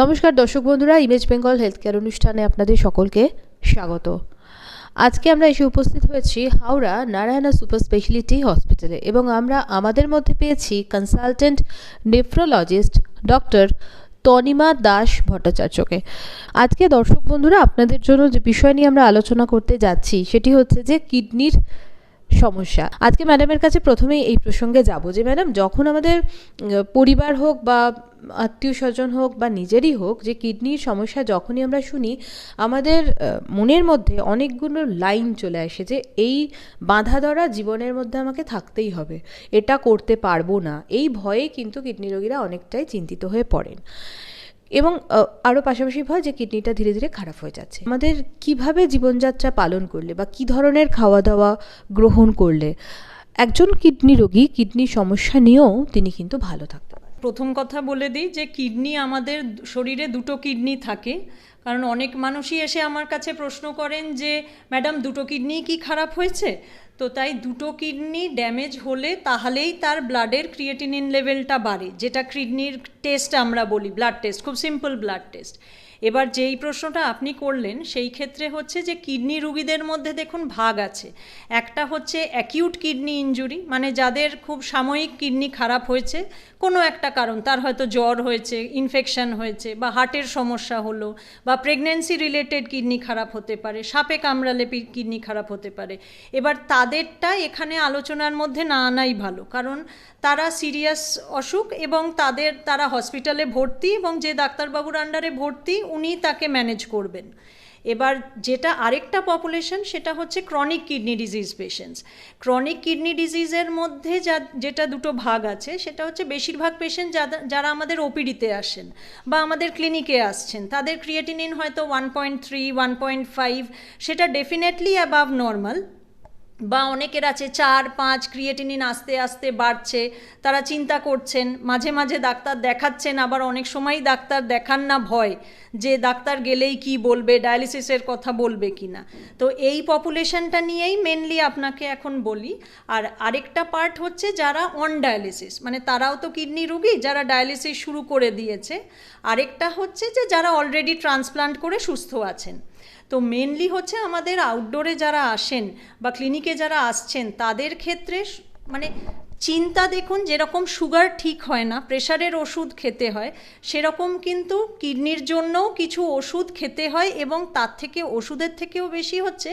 নমস্কার দর্শক বন্ধুরা ইমেজ বেঙ্গল হেলথ কেয়ার অনুষ্ঠানে আপনাদের সকলকে স্বাগত। আজকে আমরা এসে উপস্থিত হয়েছি হাওড়া নারায়ণা সুপার স্পেশালিটি হসপিটালে এবং আমরা আমাদের মধ্যে পেয়েছি consultant nephrologist doctor Tanima Das ভট্টাচার্যকে। আজকে দর্শক বন্ধুরা, আপনাদের জন্য যে বিষয় নিয়ে আমরা আলোচনা করতে যাচ্ছি, সেটি হচ্ছে যে কিডনির সমস্যা। আজকে ম্যাডামের কাছে প্রথমেই এই প্রসঙ্গে যাব যে, ম্যাডাম, যখন আমাদের পরিবার হোক বা আত্মীয় স্বজন হোক বা নিজেরই হোক, যে কিডনির সমস্যা যখনই আমরা শুনি, আমাদের মনের মধ্যে অনেকগুলো লাইন চলে আসে যে, এই বাঁধা ধরা জীবনের মধ্যে আমাকে থাকতেই হবে, এটা করতে পারব না। এই ভয়ে কিন্তু কিডনি রোগীরা অনেকটাই চিন্তিত হয়ে পড়েন। এবং আরও পাশাপাশি ভয় যে কিডনিটা ধীরে ধীরে খারাপ হয়ে যাচ্ছে। আমাদের কীভাবে জীবনযাত্রা পালন করলে বা কি ধরনের খাওয়া দাওয়া গ্রহণ করলে একজন কিডনি রোগী কিডনি সমস্যা নিয়েও তিনি কিন্তু ভালো থাকতে পারেন প্রথম কথা বলে দিই যে কিডনি আমাদের শরীরে দুটো কিডনি থাকে। কারণ অনেক মানুষই এসে আমার কাছে প্রশ্ন করেন যে, ম্যাডাম, দুটো কিডনি কি খারাপ হয়েছে? তো তাই দুটো কিডনি ড্যামেজ হলে তাহলেই তার ব্লাডের ক্রিয়েটিনিন লেভেলটা বাড়ে, যেটা কিডনির টেস্ট আমরা বলি, ব্লাড টেস্ট, খুব সিম্পল ব্লাড টেস্ট। এবার যেই প্রশ্নটা আপনি করলেন, সেই ক্ষেত্রে হচ্ছে যে কিডনি রুগীদের মধ্যে দেখুন ভাগ আছে। একটা হচ্ছে অ্যাকিউট কিডনি ইনজুরি মানে যাদের খুব সাময়িক কিডনি খারাপ হয়েছে কোনো একটা কারণ, তার হয়তো জ্বর হয়েছে ইনফেকশন হয়েছে, বা হার্টের সমস্যা হলো, বা প্রেগনেন্সি রিলেটেড কিডনি খারাপ হতে পারে, সাপে কামড়ালে কিডনি খারাপ হতে পারে। এবার তাদেরটা এখানে আলোচনার মধ্যে না আনাই ভালো, কারণ তারা সিরিয়াস অসুখ এবং তাদের, তারা হসপিটালে ভর্তি এবং যে ডাক্তারবাবুর আন্ডারে ভর্তি উনি তাকে ম্যানেজ করবেন। এবার যেটা আরেকটা পপুলেশন সেটা হচ্ছে chronic kidney disease patients chronic kidney ডিজিজের মধ্যে যা, যেটা দুটো ভাগ আছে, সেটা হচ্ছে বেশিরভাগ পেশেন্ট যারা আমাদের ওপিডিতে আসেন বা আমাদের ক্লিনিকে আসছেন, তাদের ক্রিয়েটিনিন হয়তো one point three one point five সেটা ডেফিনেটলি অ্যাবাভ নর্মাল বা অনেকের আছে চার, পাঁচ ক্রিয়েটিনিন আস্তে আস্তে বাড়ছে, তারা চিন্তা করছেন, মাঝে মাঝে ডাক্তার দেখাচ্ছেন, আবার অনেক সময় ডাক্তার দেখান না ভয় যে ডাক্তার গেলেই কি বলবে ডায়ালিসিসের কথা বলবে কি না তো এই পপুলেশনটা নিয়েই মেনলি আপনাকে এখন বলি। আর আরেকটা পার্ট হচ্ছে যারা অন ডায়ালিসিস মানে তারাও তো কিডনি রুগী, যারা ডায়ালিসিস শুরু করে দিয়েছে। আরেকটা হচ্ছে যে যারা অলরেডি ট্রান্সপ্লান্ট করে সুস্থ আছেন। তো মেনলি হচ্ছে আমাদের আউটডোরে যারা আসেন বা ক্লিনিকে যারা আসছেন তাদের ক্ষেত্রে মানে চিন্তা দেখুন, যেরকম সুগার ঠিক হয় না প্রেশারের ওষুধ খেতে হয়, সেরকম কিন্তু কিডনির জন্যও কিছু ওষুধ খেতে হয় এবং তার থেকে, ওষুধের থেকেও বেশি হচ্ছে,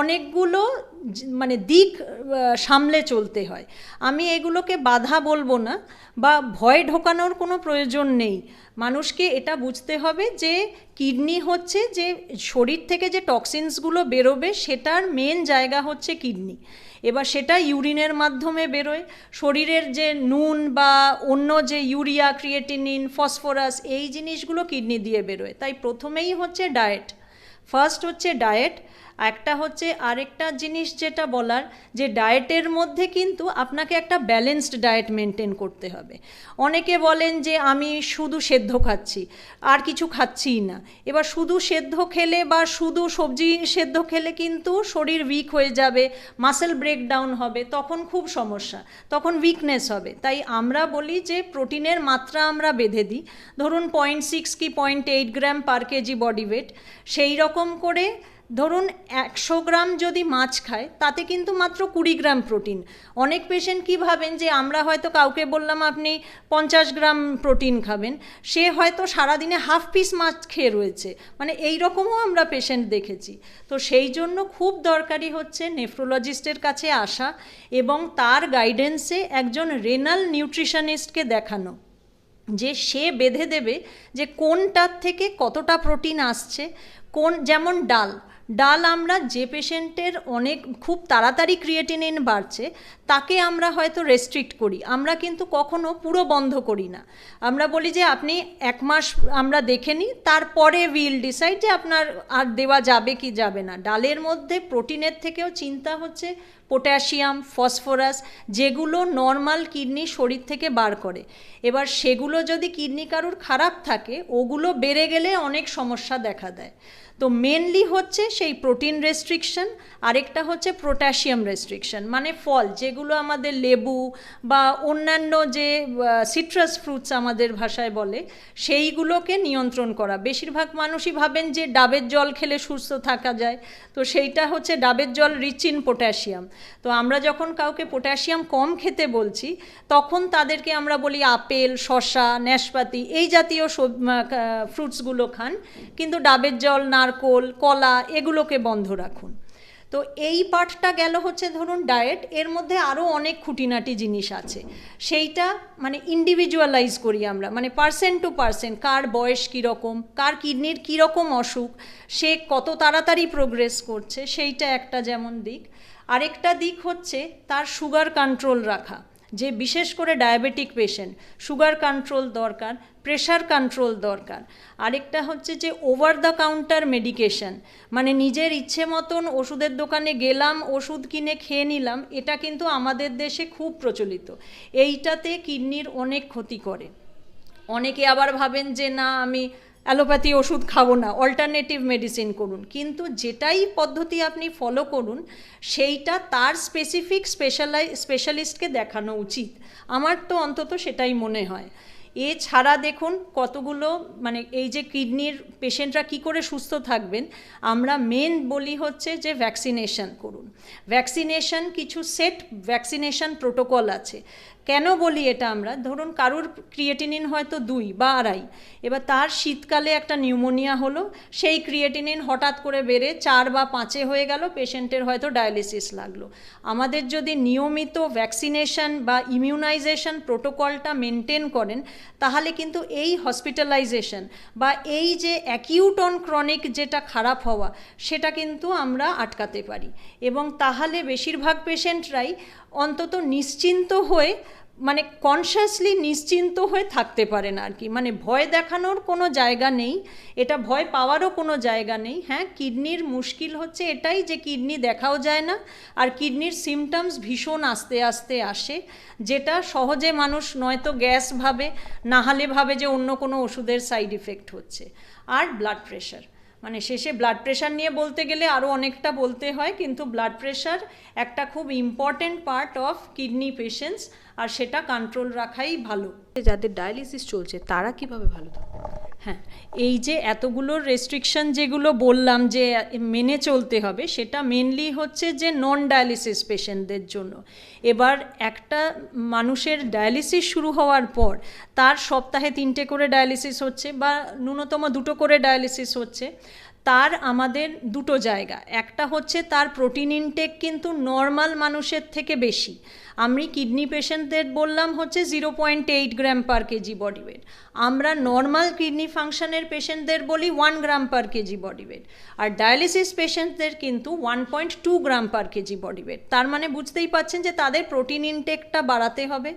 অনেকগুলো মানে দিক সামলে চলতে হয়। আমি এগুলোকে বাধা বলব না বা ভয় ঢোকানোর কোনো প্রয়োজন নেই। মানুষকে এটা বুঝতে হবে যে, কিডনি হচ্ছে যে, শরীর থেকে যে টক্সিনসগুলো বেরোবে, সেটার মেন জায়গা হচ্ছে কিডনি। এবার সেটা ইউরিনের মাধ্যমে বেরোয়। শরীরের যে নুন বা অন্য যে ইউরিয়া, ক্রিয়েটিনিন, ফসফরাস, এই জিনিসগুলো কিডনি দিয়ে বেরোয়। তাই প্রথমেই হচ্ছে ডায়েট। ফার্স্ট হচ্ছে ডায়েট একটা হচ্ছে আরেকটা জিনিস যেটা বলার যে ডায়েটের মধ্যে কিন্তু আপনাকে একটা ব্যালেন্সড ডায়েট মেনটেন করতে হবে। অনেকে বলেন যে আমি শুধু সেদ্ধ খাচ্ছি, আর কিছু খাচ্ছিই না। এবার শুধু সেদ্ধ খেলে বা শুধু সবজি সেদ্ধ খেলে কিন্তু শরীর উইক হয়ে যাবে মাসেল ব্রেকডাউন হবে, তখন খুব সমস্যা, তখন উইকনেস হবে। তাই আমরা বলি যে প্রোটিনের মাত্রা আমরা বেঁধে দিই। ধরুন পয়েন্ট সিক্স কি point eight gram per kg body weight সেই রকম করে ধরুন একশো গ্রাম যদি মাছ খায়, তাতে কিন্তু মাত্র কুড়ি গ্রাম প্রোটিন। অনেক পেশেন্ট কী ভাবেন যে, আমরা হয়তো কাউকে বললাম আপনি পঞ্চাশ গ্রাম প্রোটিন খাবেন, সে হয়তো সারাদিনে হাফ পিস মাছ খেয়ে রয়েছে। মানে এই রকমও আমরা পেশেন্ট দেখেছি। তো সেই জন্য খুব দরকারি হচ্ছে নেফ্রোলজিস্টের কাছে আসা এবং তার গাইডেন্সে একজন রেনাল নিউট্রিশনিস্টকে দেখানো, যে সে বেঁধে দেবে যে কোনটার থেকে কতটা প্রোটিন আসছে, কোন, যেমন ডাল ডাল আমরা যে পেশেন্টের অনেক খুব তাড়াতাড়ি ক্রিয়েটিনিন বাড়ছে, তাকে আমরা হয়তো রেস্ট্রিক্ট করি। আমরা কিন্তু কখনো পুরো বন্ধ করি না। আমরা বলি যে আপনি এক মাস আমরা দেখে নিই, তারপরে উইল ডিসাইড যে আপনার আর দেওয়া যাবে কি যাবে না। ডালের মধ্যে প্রোটিনের থেকেও চিন্তা হচ্ছে পটাশিয়াম ফসফরাস যেগুলো নর্মাল কিডনি শরীর থেকে বার করে। এবার সেগুলো যদি কিডনি কারুর খারাপ থাকে, ওগুলো বেড়ে গেলে অনেক সমস্যা দেখা দেয়। তো মেনলি হচ্ছে সেই প্রোটিন রেস্ট্রিকশন আরেকটা হচ্ছে পটাশিয়াম রেস্ট্রিকশন মানে ফল, যেগুলো আমাদের লেবু বা অন্যান্য যে সিট্রাস ফ্রুটস আমাদের ভাষায় বলে, সেইগুলোকে নিয়ন্ত্রণ করা। বেশিরভাগ মানুষই ভাবেন যে ডাবের জল খেলে সুস্থ থাকা যায়, তো সেইটা হচ্ছে ডাবের জল রিচ ইন পটাশিয়াম তো আমরা যখন কাউকে পটাশিয়াম কম খেতে বলছি, তখন তাদেরকে আমরা বলি আপেল শশা নাশপাতি, এই জাতীয় ফ্রুটসগুলো খান। কিন্তু ডাবের জল নারকোল, কলা এগুলোকে বন্ধ রাখুন। তো এই পার্টটা গেল হচ্ছে ধরুন ডায়েট, এর মধ্যে আরও অনেক খুঁটিনাটি জিনিস আছে। সেইটা মানে ইন্ডিভিজুয়ালাইজ করি আমরা মানে পার্সেন্ট টু পার্সেন্ট কার বয়স কীরকম, কার কিডনির কীরকম অসুখ, সে কত তাড়াতাড়ি প্রোগ্রেস করছে, সেইটা একটা যেমন দিক। আরেকটা দিক হচ্ছে তার সুগার কন্ট্রোল রাখা। যে বিশেষ করে ডায়াবেটিক পেশেন্ট, সুগার কন্ট্রোল দরকার, প্রেশার কন্ট্রোল দরকার। আরেকটা হচ্ছে যে ওভার দ্য কাউন্টার মেডিকেশন মানে নিজের ইচ্ছে মতন ওষুধের দোকানে গেলাম, ওষুধ কিনে খেয়ে নিলাম, এটা কিন্তু আমাদের দেশে খুব প্রচলিত। এইটাতে কিডনির অনেক ক্ষতি করে। অনেকে আবার ভাবেন যে না, আমি অ্যালোপ্যাথি ওষুধ খাব না অল্টারনেটিভ মেডিসিন করুন। কিন্তু যেটাই পদ্ধতি আপনি ফলো করুন, সেইটা তার স্পেসিফিক স্পেশালাই স্পেশালিস্টকে দেখানো উচিত। আমার তো অন্তত সেটাই মনে হয়। এছাড়া দেখুন, কতগুলো মানে এই যে কিডনির পেশেন্টরা কি করে সুস্থ থাকবেন, আমরা মেন বলি হচ্ছে যে ভ্যাকসিনেশন করুন। ভ্যাকসিনেশন কিছু সেট ভ্যাকসিনেশন প্রোটোকল আছে। কেন বলি এটা আমরা? ধরুন কারুর ক্রিয়েটিনিন হয়তো দুই বা আড়াই। এবার তার শীতকালে একটা নিউমোনিয়া হলো, সেই ক্রিয়েটিনিন হঠাৎ করে বেড়ে চার বা পাঁচে হয়ে গেল, পেশেন্টের হয়তো ডায়ালিসিস লাগল। আমাদের যদি নিয়মিত ভ্যাকসিনেশন বা ইমিউনাইজেশন প্রোটোকলটা মেনটেন করেন, তাহলে কিন্তু এই হসপিটালাইজেশন বা এই যে অ্যাকিউট অন ক্রনিক যেটা খারাপ হওয়া, সেটা কিন্তু আমরা আটকাতে পারি। এবং তাহলে বেশিরভাগ পেশেন্টরাই অন্তত নিশ্চিন্ত হয়ে মানে কনসিয়াসলি নিশ্চিন্ত হয়ে থাকতে পারেন আর কি। মানে ভয় দেখানোর কোনো জায়গা নেই, এটা ভয় পাওয়ারও কোনো জায়গা নেই। হ্যাঁ কিডনির মুশকিল হচ্ছে এটাই যে কিডনি দেখাও যায় না, আর কিডনির সিমটমস ভীষণ আস্তে আস্তে আসে, যেটা সহজে মানুষ নয়তো গ্যাস ভাবে, না হলে ভাবে যে অন্য কোনো ওষুধের সাইড ইফেক্ট হচ্ছে। আর ব্লাড প্রেশার মানে শেষে ব্লাড প্রেশার নিয়ে বলতে গেলে আরও অনেকটা বলতে হয়, কিন্তু ব্লাড প্রেশার একটা খুব important part of kidney patients আর সেটা কন্ট্রোল রাখাই ভালো। যাদের ডায়ালিসিস চলছে, তারা কীভাবে ভালো থাকবে? হ্যাঁ এই যে এতগুলো রেস্ট্রিকশন যেগুলো বললাম যে মেনে চলতে হবে, সেটা মেনলি হচ্ছে যে নন ডায়ালিসিস পেশেন্টদের জন্য। এবার একটা মানুষের ডায়ালিসিস শুরু হওয়ার পর, তার সপ্তাহে তিনটে করে ডায়ালিসিস হচ্ছে বা ন্যূনতম দুটো করে ডায়ালিসিস হচ্ছে, তার আমাদের দুটো জায়গা। একটা হচ্ছে তার প্রোটিন ইনটেক কিন্তু নর্মাল মানুষের থেকে বেশি। আমি কিডনি পেশেন্টদের বললাম হচ্ছে zero point eight gram per kg body weight আমরা নর্মাল কিডনি ফাংশনের পেশেন্টদের বলি one gram per kg body weight আর ডায়ালিসিস পেশেন্টদের কিন্তু one point two gram per kg body weight তার মানে বুঝতেই পাচ্ছেন যে তাদের প্রোটিন ইনটেকটা বাড়াতে হবে।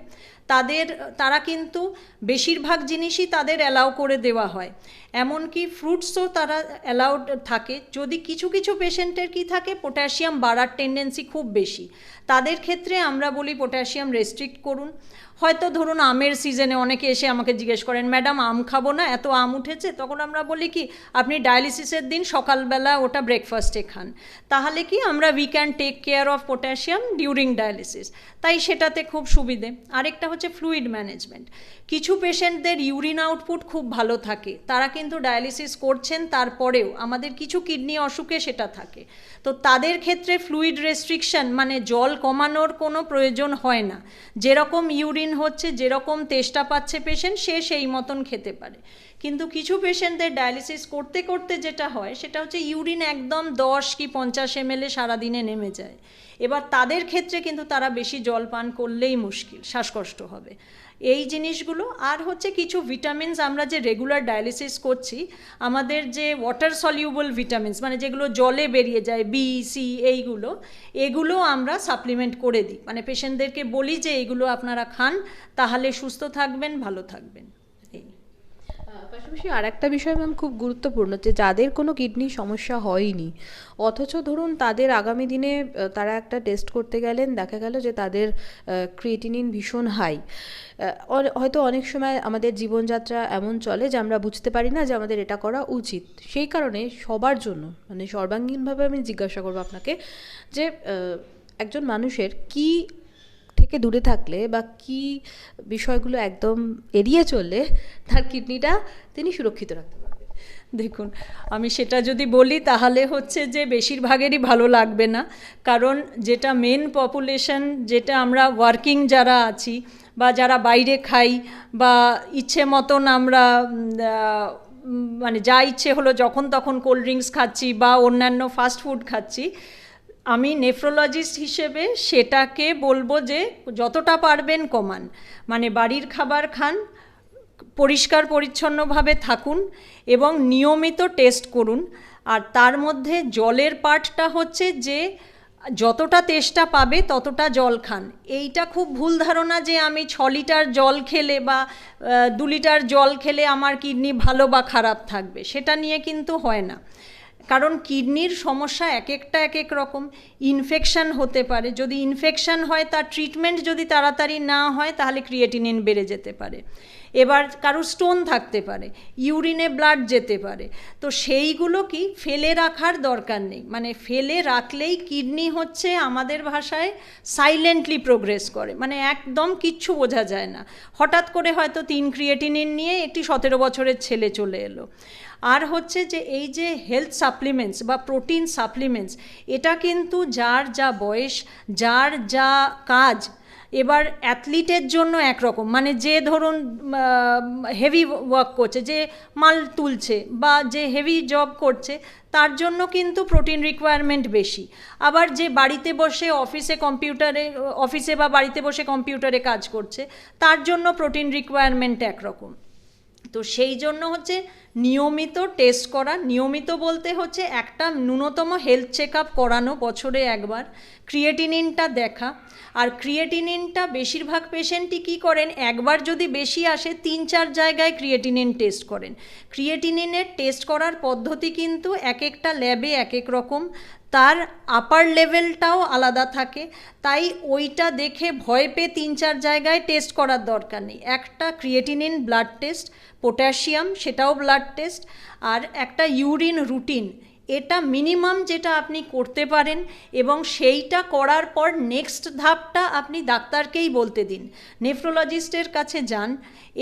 তাদের, তারা কিন্তু বেশিরভাগ জিনিসই তাদের অ্যালাউ করে দেওয়া হয়। এমনকি ফ্রুটসও তারা অ্যালাউড থাকে। যদি কিছু কিছু পেশেন্টের কি থাকে পটাশিয়াম বাড়ার টেন্ডেন্সি খুব বেশি। তাদের ক্ষেত্রে আমরা বলি পটাশিয়াম রেস্ট্রিক্ট করুন। হয়তো ধরুন আমের সিজনে অনেকে এসে আমাকে জিজ্ঞেস করেন, ম্যাডাম, আম খাব না? এত আম উঠেছে? তখন আমরা বলি কি, আপনি ডায়ালিসিসের দিন সকালবেলা ওটা ব্রেকফাস্টে খান। তাহলে কি আমরা we can take care of potassium during dialysis তাই সেটাতে খুব সুবিধে। আরেকটা হচ্ছে ফ্লুইড ম্যানেজমেন্ট কিছু পেশেন্টদের ইউরিন আউটপুট খুব ভালো থাকে। তারা কিন্তু ডায়ালিসিস করছেন, তারপরেও আমাদের কিছু কিডনি অসুখে সেটা থাকে। তো তাদের ক্ষেত্রে ফ্লুইড রেস্ট্রিকশন মানে জল কমানোর কোনো প্রয়োজন হয় না। যেরকম ইউরিন হচ্ছে যেরকম তেষ্টা পাচ্ছে পেশেন্ট সে সেই মতন খেতে পারে। কিন্তু কিছু পেশেন্টদের ডায়ালিসিস করতে করতে যেটা হয়, সেটা হচ্ছে ইউরিন একদম দশ কি পঞ্চাশ এম এল সারাদিনে নেমে যায়। এবার তাদের ক্ষেত্রে কিন্তু তারা বেশি জল পান করলেই মুশকিল, শ্বাসকষ্ট হবে। এই জিনিসগুলো, আর হচ্ছে কিছু ভিটামিনস আমরা যে রেগুলার ডায়ালিসিস করছি, আমাদের যে ওয়াটার সলিউবল ভিটামিনস মানে যেগুলো জলে বেরিয়ে যায় বি সি এইগুলো, এগুলো আমরা সাপ্লিমেন্ট করে দিই। মানে পেশেন্টদেরকে বলি যে, এগুলো আপনারা খান, তাহলে সুস্থ থাকবেন, ভালো থাকবেন। পাশাপাশি আর একটা বিষয় ম্যাম খুব গুরুত্বপূর্ণ যে যাদের কোনো কিডনির সমস্যা হয়নি, অথচ ধরুন তাদের আগামী দিনে তারা একটা টেস্ট করতে গেলেন, দেখা গেল যে তাদের ক্রিয়েটিনিন ভীষণ হাই হয়তো অনেক সময় আমাদের জীবনযাত্রা এমন চলে যে আমরা বুঝতে পারি না যে আমাদের এটা করা উচিত। সেই কারণে সবার জন্য মানে সর্বাঙ্গীনভাবে আমি জিজ্ঞাসা করব আপনাকে যে একজন মানুষের কি থেকে দূরে থাকলে বা কি বিষয়গুলো একদম এড়িয়ে চললে তার কিডনিটা তিনি সুরক্ষিত রাখতে পারবেন। দেখুন, আমি সেটা যদি বলি তাহলে হচ্ছে যে বেশিরভাগেরই ভালো লাগবে না। কারণ যেটা মেন পপুলেশন যেটা আমরা ওয়ার্কিং যারা আছি বা যারা বাইরে খাই বা ইচ্ছে মতন আমরা মানে যা ইচ্ছে হলো যখন তখন কোল্ড ড্রিঙ্কস খাচ্ছি বা অন্যান্য ফাস্ট ফুড খাচ্ছি আমি নেফ্রোলজিস্ট হিসেবে সেটাকে বলব যে যতটা পারবেন কমান। মানে বাড়ির খাবার খান, পরিষ্কার পরিচ্ছন্নভাবে থাকুন এবং নিয়মিত টেস্ট করুন। আর তার মধ্যে জলের পার্টটা হচ্ছে যে যতটা তেষ্টা পাবে ততটা জল খান। এইটা খুব ভুল ধারণা যে আমি ছ লিটার জল খেলে বা দু লিটার জল খেলে আমার কিডনি ভালো বা খারাপ থাকবে। সেটা নিয়ে কিন্তু হয় না। কারণ কিডনির সমস্যা এক একটা এক এক রকম। ইনফেকশান হতে পারে। যদি ইনফেকশান হয়, তার ট্রিটমেন্ট যদি তাড়াতাড়ি না হয়, তাহলে ক্রিয়েটিনিন বেড়ে যেতে পারে। এবার কারোর স্টোন থাকতে পারে ইউরিনে ব্লাড যেতে পারে। তো সেইগুলো কি ফেলে রাখার দরকার নেই। মানে ফেলে রাখলেই কিডনি হচ্ছে আমাদের ভাষায় সাইলেন্টলি প্রোগ্রেস করে। মানে একদম কিচ্ছু বোঝা যায় না। হঠাৎ করে হয়তো তিন ক্রিয়েটিনিন নিয়ে একটি সতেরো বছরের ছেলে চলে এলো। আর হচ্ছে যে এই যে হেলথ সাপ্লিমেন্টস বা প্রোটিন সাপ্লিমেন্টস এটা কিন্তু যার যা বয়স, যার যা কাজ এবার অ্যাথলিটের জন্য একরকম মানে যে ধরুন হেভি ওয়ার্ক করছে, যে মাল তুলছে বা যে হেভি জব করছে, তার জন্য কিন্তু প্রোটিন রিকোয়ারমেন্ট বেশি। আবার যে বাড়িতে বসে অফিসে কম্পিউটারে অফিসে বা বাড়িতে বসে কম্পিউটারে কাজ করছে, তার জন্য প্রোটিন রিকোয়ারমেন্ট একরকম। তো সেই জন্য হচ্ছে নিয়মিত টেস্ট করা, নিয়মিত বলতে হচ্ছে একটা ন্যূনতম হেলথ চেক আপ করানো বছরে একবার ক্রিয়েটিনিনটা দেখা। আর ক্রিয়েটিনিনটা বেশিরভাগ পেশেন্টই কী করেন, একবার যদি বেশি আসে, তিন চার জায়গায় ক্রিয়েটিনিন টেস্ট করেন। ক্রিয়েটিনিনের টেস্ট করার পদ্ধতি কিন্তু এক একটা ল্যাবে এক এক রকম। তার আপার লেভেলটাও আলাদা থাকে। তাই ওইটা দেখে ভয় পেয়ে তিন চার জায়গায় টেস্ট করার দরকার নেই। একটা ক্রিয়েটিনিন ব্লাড টেস্ট পটাশিয়াম সেটাও ব্লাড টেস্ট আর একটা ইউরিন রুটিন এটা মিনিমাম যেটা আপনি করতে পারেন এবং সেইটা করার পর নেক্সট ধাপটা আপনি ডাক্তারকেই বলতে দিন। নেফ্রোলজিস্টের কাছে যান।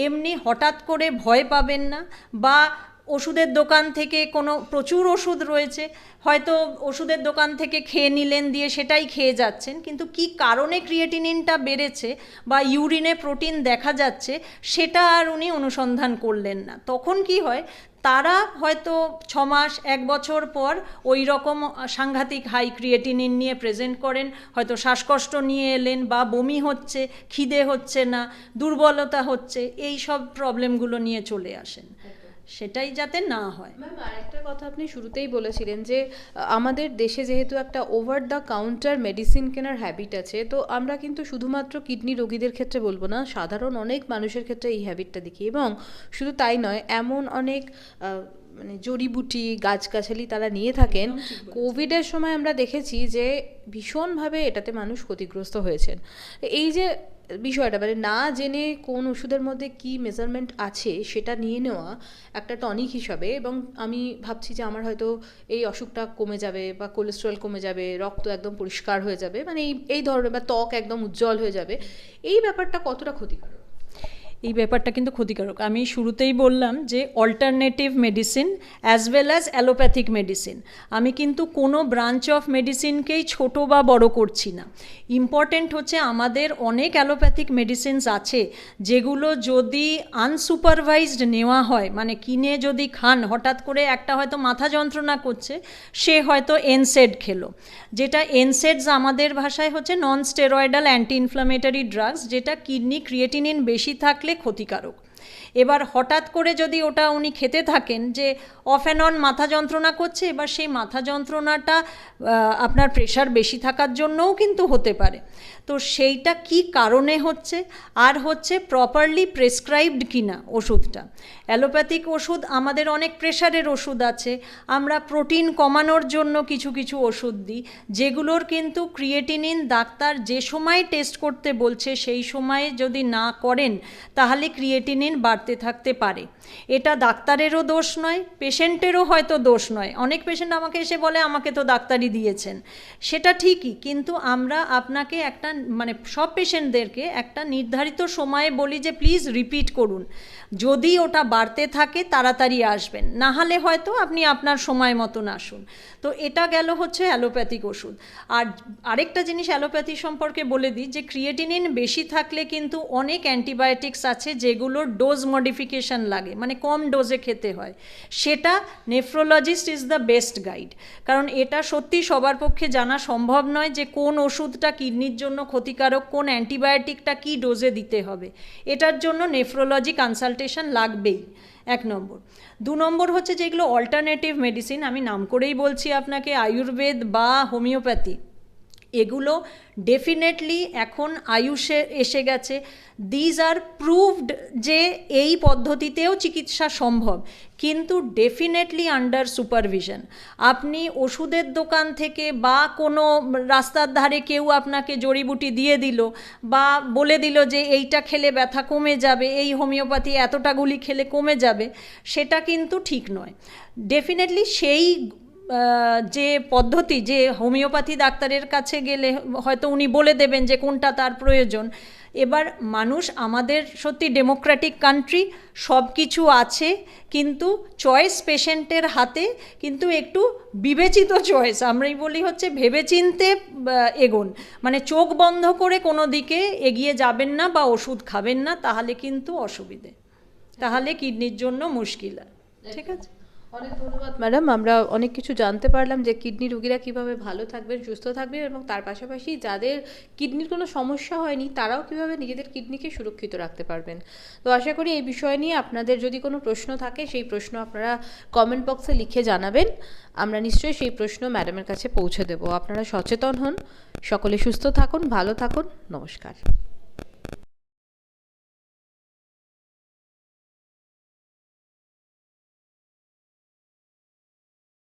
এমনি হঠাৎ করে ভয় পাবেন না বা ওষুধের দোকান থেকে কোনো প্রচুর ওষুধ রয়েছে, হয়তো ওষুধের দোকান থেকে খেয়ে নিলেন দিয়ে সেটাই খেয়ে যাচ্ছেন, কিন্তু কি কারণে ক্রিয়েটিনিনটা বেড়েছে বা ইউরিনে প্রোটিন দেখা যাচ্ছে সেটা আর উনি অনুসন্ধান করলেন না। তখন কি হয়, তারা হয়তো ছ মাস এক বছর পর ওই রকম সাংঘাতিক হাই ক্রিয়েটিনিন নিয়ে প্রেজেন্ট করেন, হয়তো শ্বাসকষ্ট নিয়ে এলেন বা বমি হচ্ছে, খিদে হচ্ছে না, দুর্বলতা হচ্ছে, এই সব প্রবলেমগুলো নিয়ে চলে আসেন। সেটাই যাতে না হয়। ম্যাম আরেকটা কথা আপনি শুরুতেই বলেছিলেন যে আমাদের দেশে যেহেতু একটা ওভার দ্য কাউন্টার মেডিসিন কেনার হ্যাবিট আছে তো আমরা কিন্তু শুধুমাত্র কিডনি রোগীদের ক্ষেত্রে বলব না সাধারণ অনেক মানুষের ক্ষেত্রে এই হ্যাবিটটা দেখি এবং শুধু তাই নয় এমন অনেক মানে জড়িবুটি গাছগাছালি তারা নিয়ে থাকেন। কোভিডের সময় আমরা দেখেছি যে ভীষণভাবে এটাতে মানুষ ক্ষতিগ্রস্ত হয়েছেন। এই যে বিষয়টা মানে না জেনে কোন ওষুধের মধ্যে কি মেজারমেন্ট আছে সেটা নিয়ে নেওয়া একটা টনিক হিসাবে এবং আমি ভাবছি যে আমার হয়তো এই অসুখটা কমে যাবে বা কোলেস্ট্রল কমে যাবে, রক্ত একদম পরিষ্কার হয়ে যাবে মানে এই এই ধরনের বা ত্বক একদম উজ্জ্বল হয়ে যাবে, এই ব্যাপারটা কতটা ক্ষতিকারক এই ব্যাপারটা কিন্তু ক্ষতিকারক। আমি শুরুতেই বললাম যে alternative medicine as well as allopathic medicine আমি কিন্তু কোনো ব্রাঞ্চ অফ মেডিসিনকেই ছোট বা বড় করছি না। ইম্পর্টেন্ট হচ্ছে আমাদের অনেক অ্যালোপ্যাথিক মেডিসিনস আছে, যেগুলো যদি আনসুপারভাইজড নেওয়া হয় মানে কিনে যদি খান, হঠাৎ করে একটা হয়তো মাথা যন্ত্রণা করছে, সে হয়তো এনসেড খেলো। যেটা এনসেডস আমাদের ভাষায় হচ্ছে non steroidal anti inflammatory drugs যেটা কিডনি ক্রিয়েটিনিন বেশি থাকলে ক্ষতিকারক। এবার হঠাৎ করে যদি ওটা উনি খেতে থাকেন যে অফ অ্যান্ড অন মাথা যন্ত্রণা করছে, এবার সেই মাথা যন্ত্রণাটা আপনার প্রেশার বেশি থাকার জন্যও কিন্তু হতে পারে। তো সেইটা কি কারণে হচ্ছে? আর হচ্ছে প্রপারলি প্রেসক্রাইবড কিনা ওষুধটা? অ্যালোপ্যাথিক ওষুধ, আমাদের অনেক প্রেশারের ওষুধ আছে। আমরা প্রোটিন কমানোর জন্য কিছু কিছু ওষুধ দিই, যেগুলোর কিন্তু ক্রিয়েটিনিন ডাক্তার যে সময় টেস্ট করতে বলছে, সেই সময়ে যদি না করেন, তাহলে ক্রিয়েটিনিন বাড়তে থাকতে পারে। এটা ডাক্তারেরও দোষ নয়, পেশেন্টেরও হয়তো দোষ নয়। অনেক পেশেন্ট আমাকে এসে বলে, আমাকে তো ডাক্তারই দিয়েছেন। সেটা ঠিকই, কিন্তু আমরা আপনাকে একটা মানে সব পেশেন্টদেরকে একটা নির্ধারিত সময়ে বলি যে, প্লিজ রিপিট করুন। যদি ওটা বাড়তে থাকে, তাড়াতাড়ি আসবেন। না হলে হয়তো আপনি আপনার সময় মতন আসুন। তো এটা গেল হচ্ছে অ্যালোপ্যাথিক ওষুধ। আর আরেকটা জিনিস অ্যালোপ্যাথি সম্পর্কে বলে দিই যে, ক্রিয়েটিনিন বেশি থাকলে কিন্তু অনেক অ্যান্টিবায়োটিক্স আছে যেগুলোর ডোজ মডিফিকেশন লাগে মানে কম ডোজে খেতে হয়। সেটা nephrologist is the best guide. কারণ এটা সত্যি সবার পক্ষে জানা সম্ভব নয় যে কোন ওষুধটা কিডনির জন্য ক্ষতিকারক, কোন অ্যান্টিবায়োটিকটা কী ডোজে দিতে হবে। এটার জন্য নেফ্রোলজি কনসালটেশন লাগবেই। এক নম্বর। দু নম্বর হচ্ছে যেগুলো অল্টারনেটিভ মেডিসিন আমি নাম করেই বলছি আপনাকে, আয়ুর্বেদ বা হোমিওপ্যাথি। এগুলো ডেফিনেটলি এখন আয়ুষে এসে গেছে। দিজ আর প্রুভড যে এই পদ্ধতিতেও চিকিৎসা সম্ভব, কিন্তু ডেফিনেটলি আন্ডার সুপারভিশন আপনি ওষুধের দোকান থেকে বা কোনো রাস্তার ধারে কেউ আপনাকে জড়িবুটি দিয়ে দিল বা বলে দিল যে এইটা খেলে ব্যথা কমে যাবে, এই হোমিওপ্যাথি এতটা গুলি খেলে কমে যাবে, সেটা কিন্তু ঠিক নয়। ডেফিনেটলি সেই যে পদ্ধতি, যে হোমিওপ্যাথি ডাক্তারের কাছে গেলে হয়তো উনি বলে দেবেন যে কোনটা তার প্রয়োজন। এবার মানুষ আমাদের সত্যি ডেমোক্রেটিক কান্ট্রি সব কিছু আছে, কিন্তু চয়েস পেশেন্টের হাতে কিন্তু একটু বিবেচিত চয়েস। আমরাই বলি হচ্ছে ভেবেচিন্তে এগোন। মানে চোখ বন্ধ করে কোনো দিকে এগিয়ে যাবেন না বা ওষুধ খাবেন না, তাহলে কিন্তু অসুবিধে। তাহলে কিডনির জন্য মুশকিল। ঠিক আছে? অনেক ধন্যবাদ ম্যাডাম আমরা অনেক কিছু জানতে পারলাম যে কিডনি রোগীরা কীভাবে ভালো থাকবেন, সুস্থ থাকবেন এবং তার পাশাপাশি যাদের কিডনির কোনো সমস্যা হয়নি, তারাও কীভাবে নিজেদের কিডনিকে সুরক্ষিত রাখতে পারবেন। তো আশা করি এই বিষয় নিয়ে আপনাদের যদি কোনো প্রশ্ন থাকে, সেই প্রশ্ন আপনারা কমেন্ট বক্সে লিখে জানাবেন। আমরা নিশ্চয়ই সেই প্রশ্ন ম্যাডামের কাছে পৌঁছে দেব। আপনারা সচেতন হন। সকলে সুস্থ থাকুন, ভালো থাকুন। নমস্কার।